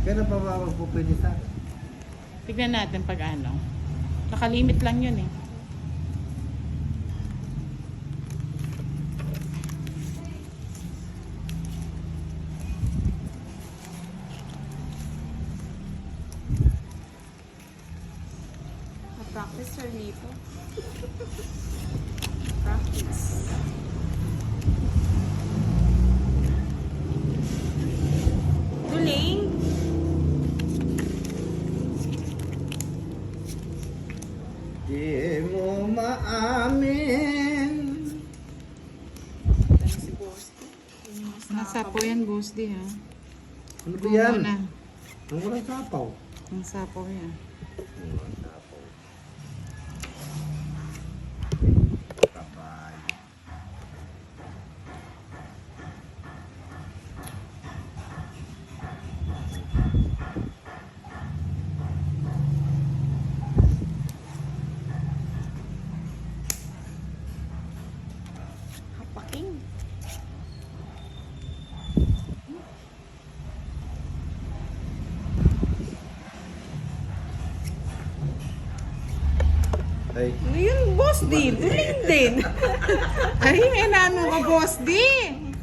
Ba ako po pwede sa akin? Tignan natin pag ano. Nakalimit lang yun eh. Po yan, boss di ha. Ano ba yan? Ang walang sapaw. Ang sapo yan. Ang walang sapaw. Kabay. Hapaking. Ay, yun, boss din? Duling din. Ay, may nano ka, boss di!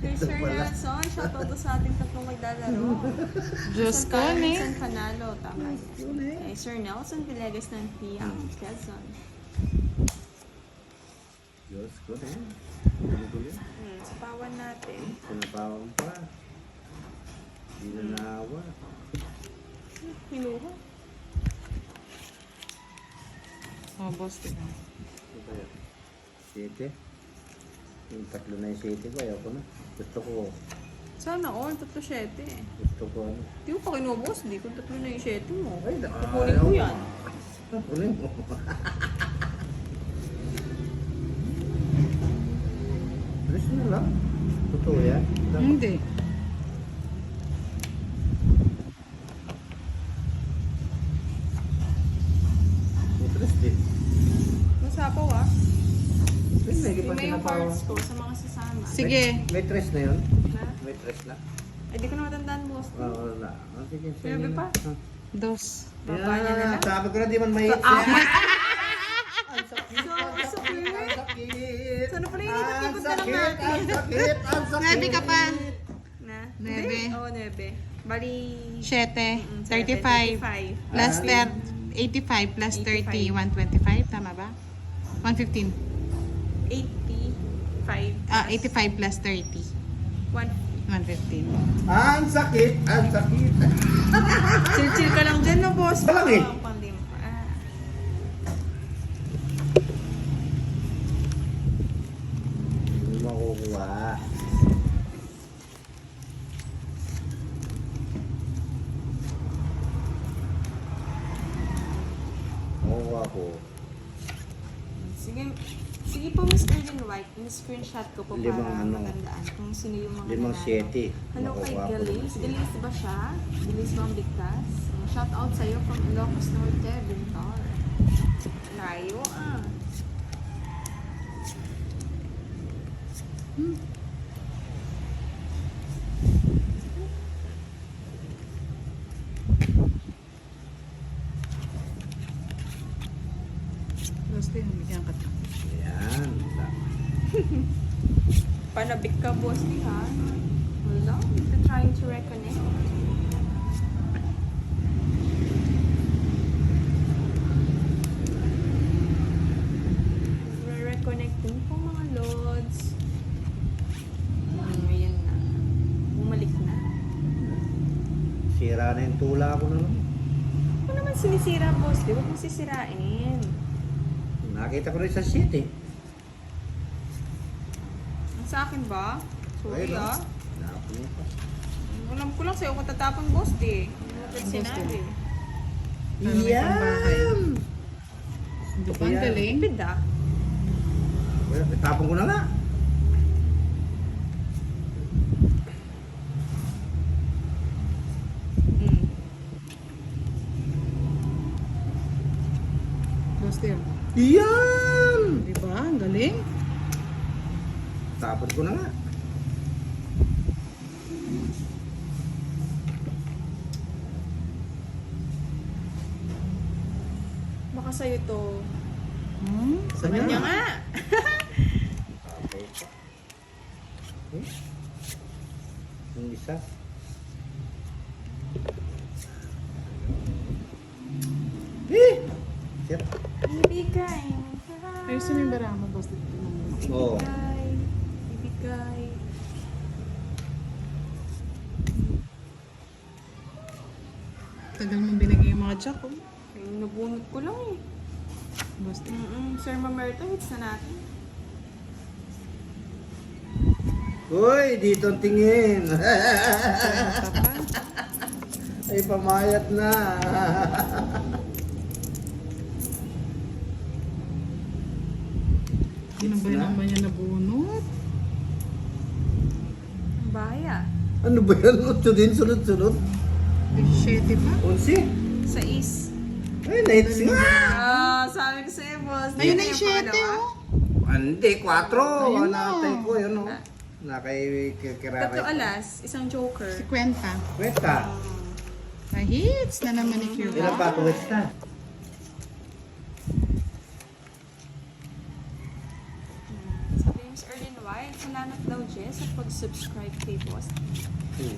Kay Sir Nelson, shoutout to sa ating tatlong maglalaro. Diyos ko, San. Vincent Panalo, tama. Kay Sir Nelson Villegas ng Tiang, Quezon. Diyos ko. Gulo-gulo. Hmm, sa pawan natin. Pinapawang pa. Hindi na naawa. Kinuha. Oh, boss di. Ano ba yan? Sete. Yung tatlo na yung sete ko, ayaw ko na. Gusto ko, Sana all, tatlo syete. gusto ko ano. Di ko pa kinuha, boss. Di ko tatlo na yung syete mo. Ay, Kukunin ko yan. Kunin mo. Alis na lang. Totoo yan. Hindi. Interest din. Masapaw ah. Ay, may Yung pa may yung sinapaw. cards ko sa mga sasama. Sige. Tres na yun? Na? May tres na? Ay, di ko na matandaan, boss. Oo, wala. Ah, sige, sige. Sinabi pa? Ah. Dos. Baba niya na lang. Sabi ko na di man may... Apat. Ang sakit. So, Ang sakit. Ang sakit. Sana pala yung Ang ikot-ikot na lang sakit. natin. Ang sakit. Ang sakit. Nuebe ka pa. Na? Nuebe. Hindi? Oo, nuebe. Bali... Siyete. mm, 35. 35. Plus Ah. ter 85 plus 30. 125. Tama ba? 115. 85. Ah, 85 plus 30. 1. 115. Ang sakit. Ang sakit. Chill-chill ka lang dyan, no, boss? Walang eh. Pang- panglimpa. Ah. Hindi makukuha. Makukuha ko. Sige, sige po, Miss Erlyn White. Screenshot ko po Limang para ano? matandaan kung sino yung mga Limang nanalo. siyete. Hello kay ko Galis. Galis ba siya? Galis Bang Bigtas? Shout out sa'yo from Ilocos Norte, Bintar. Layo ah. Dos din. Bigyan ka to. Ayan. Panabik ka, boss, di ha? Wala. You're trying to reconnect. Re-reconnecting po mga lods. Hmm, ayan na. Bumalik na. Sira na yung tula ko na naman. Ako naman sinisira, boss. Di huwag mo sisirain. Nakita ko rin sa city. Sa akin ba? Sorry Ayun, ah. Niya pa. Alam ko lang sa'yo kung tatapang boss, di. Boss, sinabi. Pambahay. Hindi ba ang galing? Ah. Well, itapon ko na nga. Mm. Dos din. Yan! Di ba? Ang galing. Tapon ko na nga. Baka sa'yo to. Hmm? Sa Kanya nga. Okay. Hmm? Yung isa. Eh! Yep. Ibigay. Ayos yung barama, boss. Oo. Oh. Ibigay. Tagal mo binigay yung mga jack, oh. Ay, nabunot ko lang eh. Boss, dito. Mm-mm. Sir Mamerto, hits na natin. Uy, dito ang tingin. Ay, pamayat na. Ano ba Na? naman yan nabunot? Baya. Ano ba yan? Otso din, sunod-sunod. Shitty pa. Unsi. Sa is. Ay, nights nga. Ah, sabi ko sa'yo, boss. Ayun na yung pangalawa. oh. Hindi, 4. Ayun na. Anatay ko, yun o. Nakay kiraray. Tatlo alas, isang joker. Si Kwenta. Kwenta. Ah, na naman ni Cuba. Ilan pa tuwits na? Sa James Erlin White, salamat Jess, sa pag-subscribe kay boss.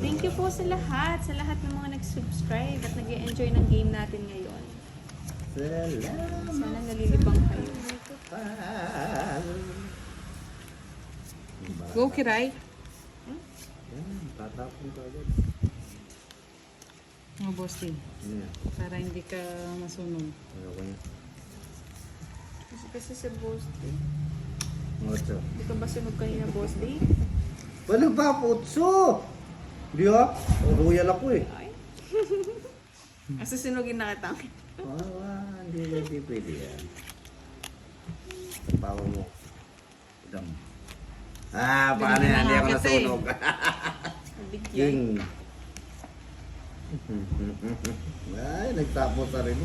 Thank you po sa lahat, sa lahat ng mga nag-subscribe at nag enjoy ng game natin ngayon. Salamat. Sana nalilibang kayo. Go, Kiray. Yan, tatapon ko agad. Mga boss din. Ano yan? Para hindi ka masunog. Ayoko niya. Kasi, kasi sa boss day. Otso. Di ka ba sunog kanina boss day? Wala ba, putso? Di ha? Royal ako eh. Ay. Kasi sunugin na kita. Ah, hindi, hindi pwede yan. Pawa mo. Dam. Ah, paano yan? Hindi ako nasunog. King. Ay, nagtapos na rin.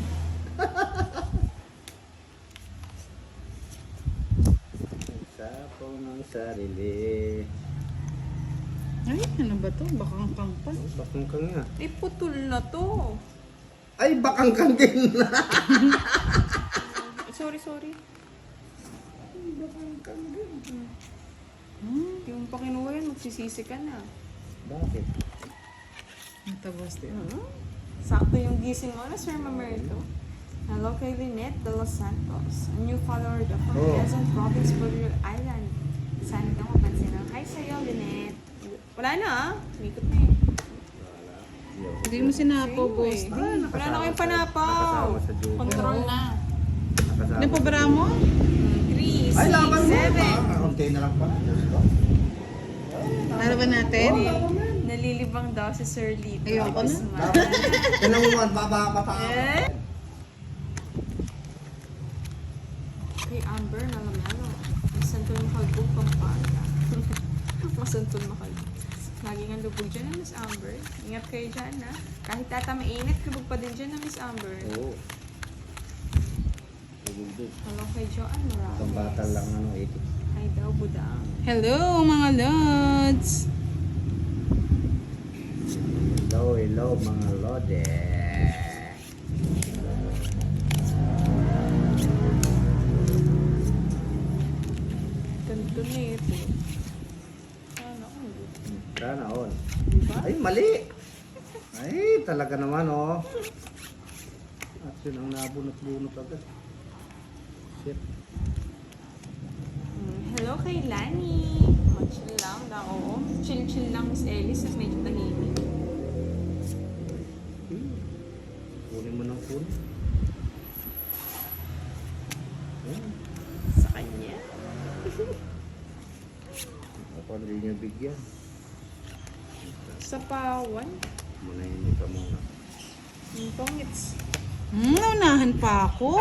Nagsapaw ng sarili. Ay, ano ba to? Bakang kang pa. Bakang ka nga. Ay, putol na to. Ay, bakang kang din. Ay, sorry, sorry. bakang kang din. Hmm? Yung pa kinuha yan, magsisisi ka na. Bakit? Boss din. Hmm? Sakto yung gising mo na, Sir Mamerto. Hello kay Lynette de Los Santos, a new follower daw from Oh. Quezon Province, Boreal Island. Sana daw mapansin ang hi sa'yo, Lynette. Wala na ah. Umikot na eh. Hindi mo sinapo, Sa'yo boss. din. Wala na kayong panapaw. Nakasama sa. Control na. Nakasama Ano pa sa bara mo? 3, Ay, laban 6, mo. 7. Ah, Konti na lang pala. Diyos ko. Ano ba natin? Nalilibang daw si Sir Lito. Ayoko na. Dapat, Tinan mo man, bababata ako. Eh? Kay Amber Malamelo. Masantol makalbog Pampanga. Masantol makalbog. Lagi nga lubog dyan na Miss Amber. Ingat kayo dyan na. Kahit tata mainit, lubog pa din dyan na Miss Amber. Oo. Bubugdog. Hello kay Joanne Morales. Itong bata lang, ano, 80. Hi daw, Budang. Hello, mga lods! Hello, hello, mga lode. Ganito na ito. Sana all. Diba? Ay, mali! Ay, talaga naman, oh. Action ang nabunot-bunot agad. Shit. Mm, Hello kay Lani. Oh, chill lang daw. Oo. Chill-chill lang Miss Ellis. At medyo tahimik. Hmm. Kunin mo ng kunin. Ayan. Sa kanya. Ako hindi niya bigyan. Sa pawan. Manahimik ka muna. Yung pangits. Hmm, naunahan pa ako.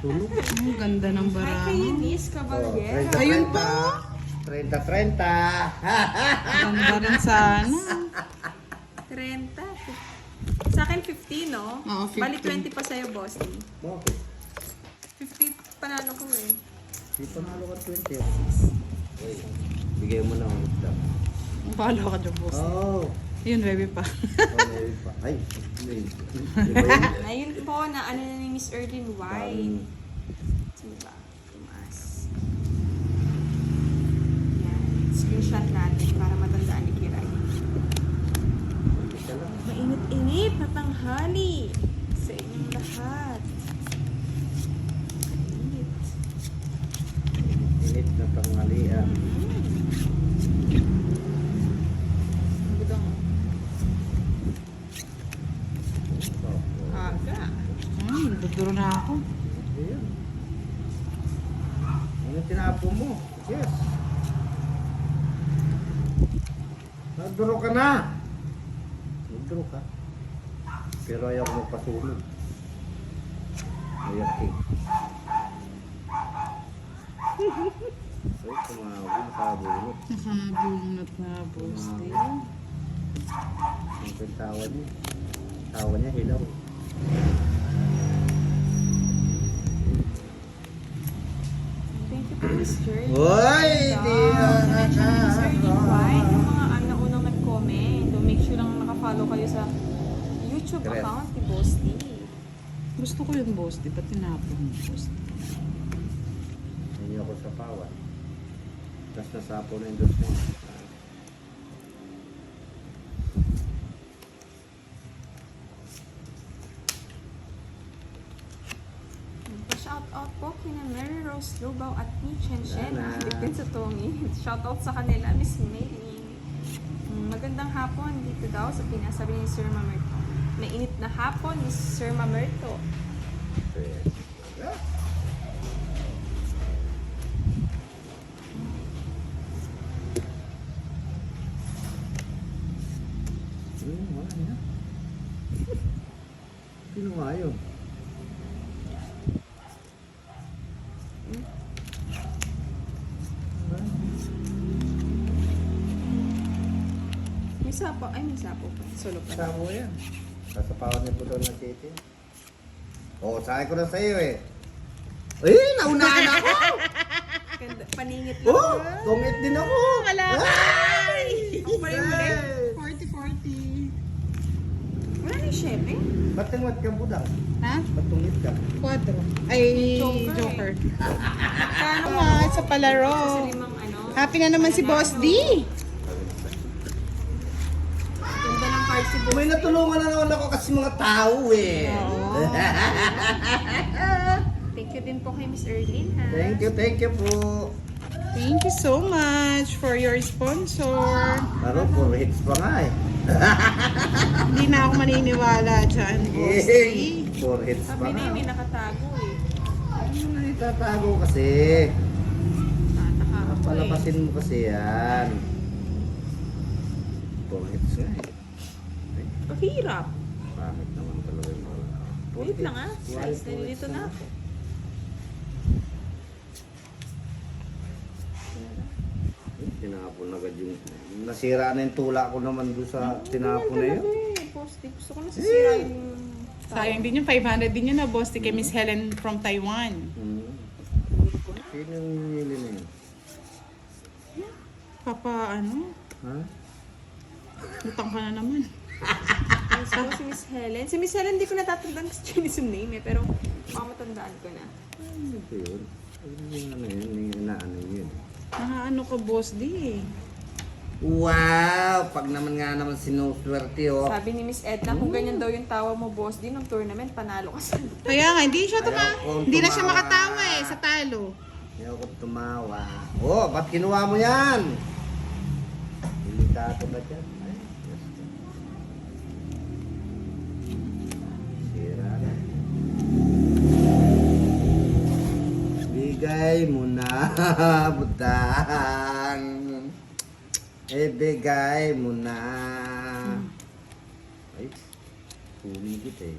Tulog. Ang ganda ng Hi bara kay mo. Eunice Caballero. Ayun pa. 30-30. Ganda rin sana. 30. Sa akin 15, no? Oo, 15. Bali 20 pa sa'yo, boss. Bakit? 50 panalo ko eh. Di panalo ka 20. Uy, bigay mo na ulit daw. Bahala ka dyan, boss. Oh, Yun, baby pa. Ay? Ayun po na ano na ni Miss Erlyn White. Diba? Tumaas. Yan. Screenshot natin para matandaan ni Kiray. Mainit-init na tanghali sa inyong lahat. Init. Init na tanghalian. Ang gudong Oh, aga. Hmm, duduro na ako. Ayan. Ano tinapo mo? Yes. Nagduro ka na. Nagduro ka. Pero ayaw ko magpasunod. Ayak eh. Ay, tumawag, nakabulot. Nakabunot na, boss. Ang pintawa niya. Tawa niya, hilaw. Thank you po, Miss Jerry. Hoy, di na Miss Erlyn nakafollow kayo sa YouTube Correct. account ni Boss D. Gusto ko yun, boss. Di ba tinapon mo, boss? Hindi ako sa pawan. Tapos nasapo na yung mo. Shout out po kina Mary Rose Lubao at ni Chen Chen. Sana. Dipin sa Tongi. Shout out sa kanila, Miss May. Magandang hapon dito daw sa pinasabi ni Sir Mamerto. Mainit na hapon ni Sir Mamerto. Sino nga yun? May sapo. Ay, may sapo pa. Solo pa. Mo yan. Sasapawan niya po doon ng city. Oo, sabi ko na sa'yo eh. Eh, naunahan ako! Ganda. Paningit lang. Oh, tungit din ako! Wala ka! Ay! Ako pa rin muli. Ay! 40-40. Wala na yung shepe. Ba't tungit ka budang? Ha? Ba't tungit ka? Quadro. Ay, Joker Joker. Kano Tama, sa palaro. Sa limang ano. Happy na naman si Boss D. Boss May natulungan na naman ako kasi mga tao eh. Oo. Thank you din po kay Miss Erlyn ha. thank you, thank you po. Thank you so much for your sponsor. Pero puro hits pa nga eh. Hindi na ako maniniwala dyan, Boss D. Yay! Puro hits pa Sabi nga. na may nakatago eh. Ano na itatago kasi? Tataka ako eh. Palabasin mo kasi yan. Puro hits nga eh. Ay, Mahirap. Bakit naman talaga yung mga... Wait lang ah. Size na dito na ako. Tinapon agad yung... Nasira na yung tula ko naman doon sa tinapon na yun. Eh, Positive. Gusto ko nasisira Eh. yung... Sayang din yung 500 din yun na, Boss D, kay Miss Helen from Taiwan. Hmm. Sino yung nili na yun? Papa, ano? Ha? Utang ka na naman. Miss ko si Miss Helen. Si Miss Helen, hindi ko natatandaan kasi Chinese yung name eh. Pero makamatandaan ko na. Ano ba yun? Ano yung ano yun? Yung inaano yun? Nakaano ka, Boss D eh. Wow! Pag naman nga naman sinuswerte oh. Sabi ni Miss Edna, kung ganyan daw yung tawa mo, boss, din ng tournament, panalo ka sa... Kaya nga, hindi siya tuma Ayaw kong hindi na siya tumawa. makatawa eh, sa talo. Ayaw ko tumawa. Oh, ba't kinuha mo yan? Delikado ba dyan? Bigay mo na, butang. Ibigay mo na. Ay, sumigit eh.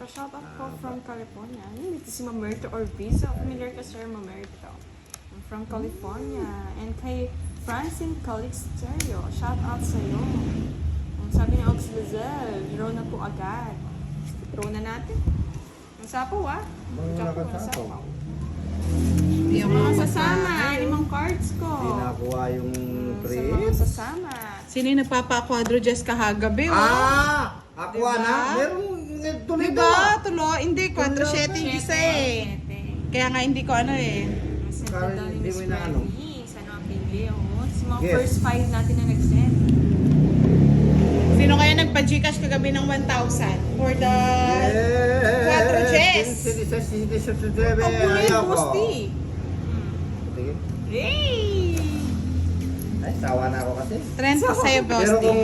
Pa-shout out po from California. Dito si Mamerto or Visa? Familiar ka, Sir Mamerto. I'm from California. And kay Francine Calix Stereo, shout out sa'yo. Ang sabi ni Ox Lizelle, draw na po agad. Draw na natin. Ang sapo ah. Mga nakasapaw. Ako Mga sasama, limang cards ko. Hindi nakuha yung Sa mga sasama. Sino yung nagpapa-quadro-jess kahagabi, oh? Ah! Ako Diba? na. Meron tuloy Diba? Tulo, hindi, 4-7 yung isa eh. Kaya nga hindi ko ano eh. Ni Hindi mo inaano. Mapili, oh. Sa mga Yes. first five natin na nag-send. Sino kaya nagpa-gcash kagabi ng 1,000 for the... Quattro Pagbuhay Ayaw yung ko. posti. Sige. Hey! Ay, sawa na ako kasi. Trend ko sa'yo, Pero Bosti. kung